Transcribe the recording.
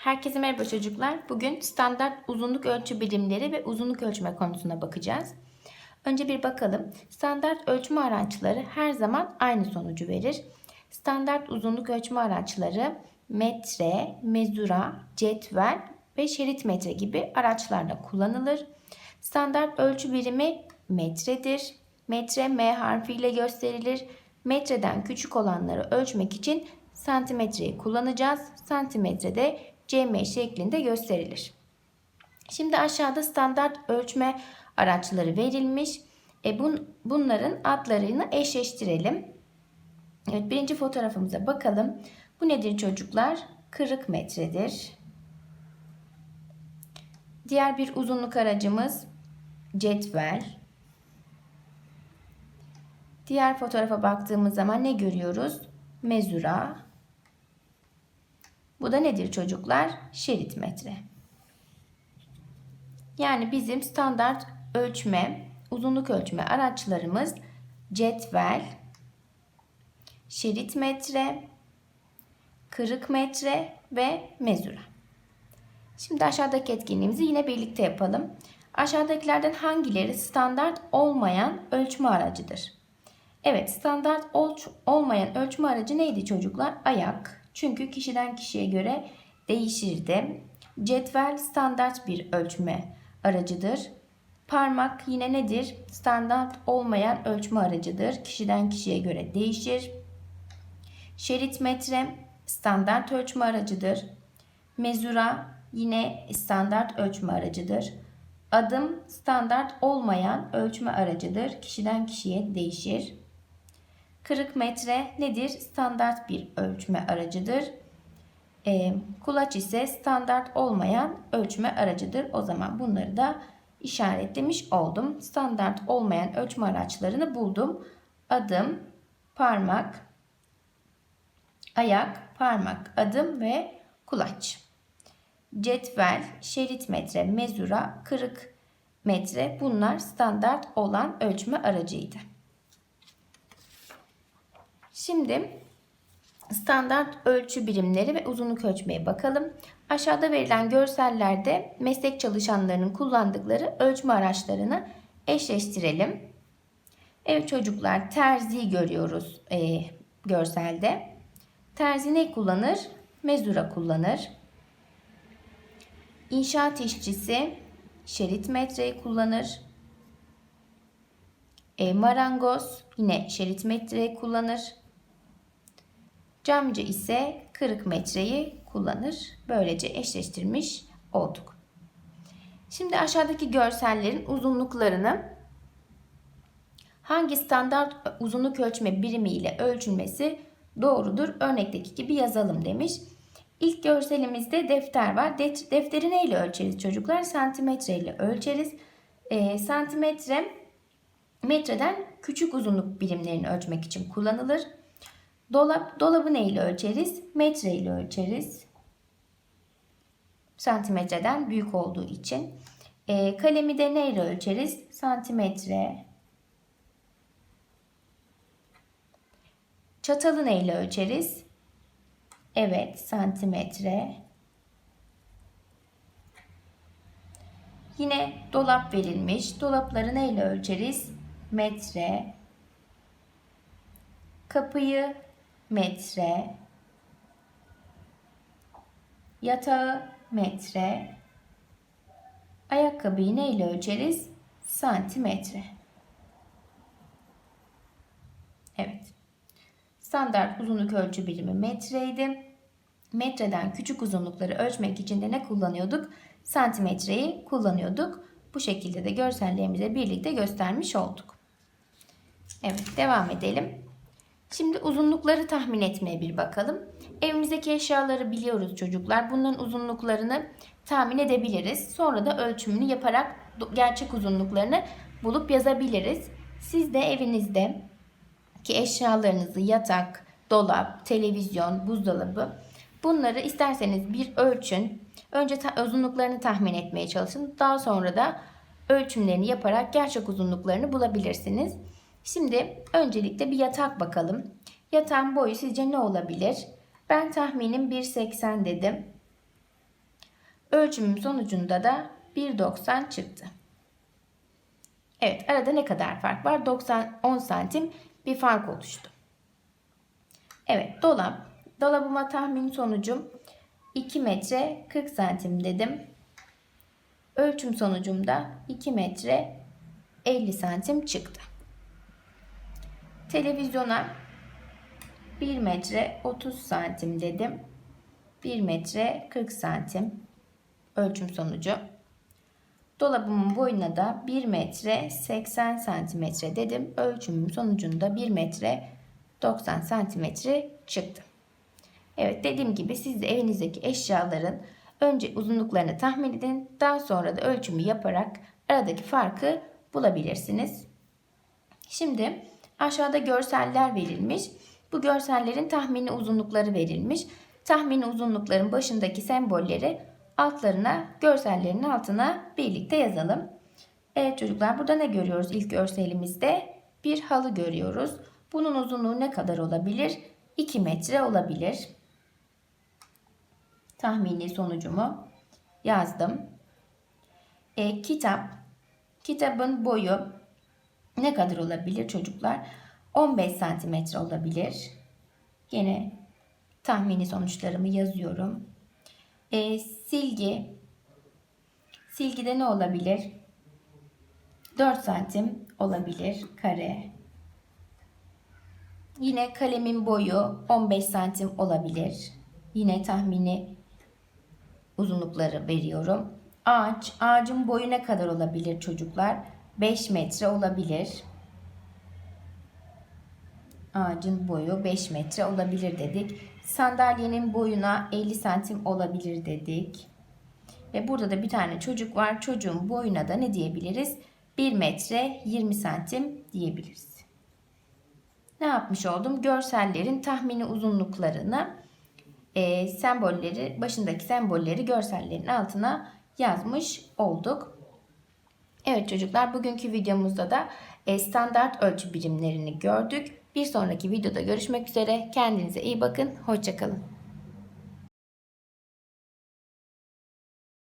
Herkese merhaba çocuklar. Bugün standart uzunluk ölçü birimleri ve uzunluk ölçme konusuna bakacağız. Önce bir bakalım. Standart ölçme araçları her zaman aynı sonucu verir. Standart uzunluk ölçme araçları metre, mezura, cetvel ve şerit metre gibi araçlarla kullanılır. Standart ölçü birimi metredir. Metre M harfiyle gösterilir. Metreden küçük olanları ölçmek için santimetreyi kullanacağız. Santimetrede cm şeklinde gösterilir. Şimdi aşağıda standart ölçme araçları verilmiş. E bun, bunların adlarını eşleştirelim. Evet birinci fotoğrafımıza bakalım. Bu nedir çocuklar? Kırık metredir. Diğer bir uzunluk aracımız cetvel. Diğer fotoğrafa baktığımız zaman ne görüyoruz? Mezura. Bu da nedir çocuklar? Şerit metre. Yani bizim standart ölçme, uzunluk ölçme araçlarımız cetvel, şerit metre, kırık metre ve mezura. Şimdi aşağıdaki etkinliğimizi yine birlikte yapalım. Aşağıdakilerden hangileri standart olmayan ölçme aracıdır? Evet, standart olmayan ölçme aracı neydi çocuklar? Ayak. Çünkü kişiden kişiye göre değişirdi. Cetvel standart bir ölçme aracıdır. Parmak yine nedir? Standart olmayan ölçme aracıdır. Kişiden kişiye göre değişir. Şerit metre standart ölçme aracıdır. Mezura yine standart ölçme aracıdır. Adım standart olmayan ölçme aracıdır. Kişiden kişiye değişir. Kırık metre nedir? Standart bir ölçme aracıdır. E, kulaç ise standart olmayan ölçme aracıdır. O zaman bunları da işaretlemiş oldum. Standart olmayan ölçme araçlarını buldum. Adım, parmak, ayak, parmak, adım ve kulaç. Cetvel, şerit metre, mezura, kırık metre bunlar standart olan ölçme aracıydı. Şimdi standart ölçü birimleri ve uzunluk ölçmeye bakalım. Aşağıda verilen görsellerde meslek çalışanlarının kullandıkları ölçme araçlarını eşleştirelim. Evet çocuklar terzi görüyoruz e, görselde. Terzi ne kullanır? Mezura kullanır. İnşaat işçisi şerit metreyi kullanır. E, marangoz yine şerit metreyi kullanır. Camcı ise kırık metreyi kullanır. Böylece eşleştirmiş olduk. Şimdi aşağıdaki görsellerin uzunluklarını hangi standart uzunluk ölçme birimi ile ölçülmesi doğrudur örnekteki gibi yazalım demiş. İlk görselimizde defter var. Defteri neyle ölçeriz çocuklar? Santimetre ile ölçeriz. E, santimetre metreden küçük uzunluk birimlerini ölçmek için kullanılır. Dolap, dolabı neyle ölçeriz? Metre ile ölçeriz. Santimetreden büyük olduğu için. E, kalemi de neyle ölçeriz? Santimetre. Çatalı neyle ölçeriz? Evet, santimetre. Yine dolap verilmiş. Dolapları neyle ölçeriz? Metre. Kapıyı metre, yatağı metre, ayakkabıyı ne ile ölçeriz? Santimetre. Evet. Standart uzunluk ölçü birimi metreydi. Metreden küçük uzunlukları ölçmek için de ne kullanıyorduk? Santimetreyi kullanıyorduk. Bu şekilde de görsellerimize birlikte göstermiş olduk. Evet devam edelim. Şimdi uzunlukları tahmin etmeye bir bakalım. Evimizdeki eşyaları biliyoruz çocuklar. Bunların uzunluklarını tahmin edebiliriz. Sonra da ölçümünü yaparak gerçek uzunluklarını bulup yazabiliriz. Siz de evinizde ki eşyalarınızı yatak, dolap, televizyon, buzdolabı bunları isterseniz bir ölçün. Önce ta uzunluklarını tahmin etmeye çalışın. Daha sonra da ölçümlerini yaparak gerçek uzunluklarını bulabilirsiniz. Şimdi öncelikle bir yatak bakalım. Yatağın boyu sizce ne olabilir? Ben tahminim 1.80 dedim. Ölçümüm sonucunda da 1.90 çıktı. Evet arada ne kadar fark var? 90 10 santim bir fark oluştu. Evet dolap. Dolabıma tahmin sonucum 2 metre 40 santim dedim. Ölçüm sonucumda 2 metre 50 santim çıktı. Televizyona 1 metre 30 santim dedim. 1 metre 40 santim ölçüm sonucu. Dolabımın boyuna da 1 metre 80 santimetre dedim. Ölçümüm sonucunda 1 metre 90 santimetre çıktı. Evet dediğim gibi siz de evinizdeki eşyaların önce uzunluklarını tahmin edin. Daha sonra da ölçümü yaparak aradaki farkı bulabilirsiniz. Şimdi aşağıda görseller verilmiş. Bu görsellerin tahmini uzunlukları verilmiş. Tahmini uzunlukların başındaki sembolleri altlarına, görsellerin altına birlikte yazalım. Evet çocuklar burada ne görüyoruz ilk görselimizde? Bir halı görüyoruz. Bunun uzunluğu ne kadar olabilir? 2 metre olabilir. Tahmini sonucumu yazdım. E, kitap. Kitabın boyu ne kadar olabilir çocuklar? 15 santimetre olabilir. Yine tahmini sonuçlarımı yazıyorum. E, silgi. Silgide ne olabilir? 4 santim olabilir kare. Yine kalemin boyu 15 santim olabilir. Yine tahmini uzunlukları veriyorum. Ağaç, ağacın boyu ne kadar olabilir çocuklar? 5 metre olabilir. Ağacın boyu 5 metre olabilir dedik. Sandalyenin boyuna 50 santim olabilir dedik. Ve burada da bir tane çocuk var. Çocuğun boyuna da ne diyebiliriz? 1 metre 20 santim diyebiliriz. Ne yapmış oldum? Görsellerin tahmini uzunluklarını e, sembolleri başındaki sembolleri görsellerin altına yazmış olduk. Evet çocuklar bugünkü videomuzda da e, standart ölçü birimlerini gördük. Bir sonraki videoda görüşmek üzere. Kendinize iyi bakın. Hoşçakalın.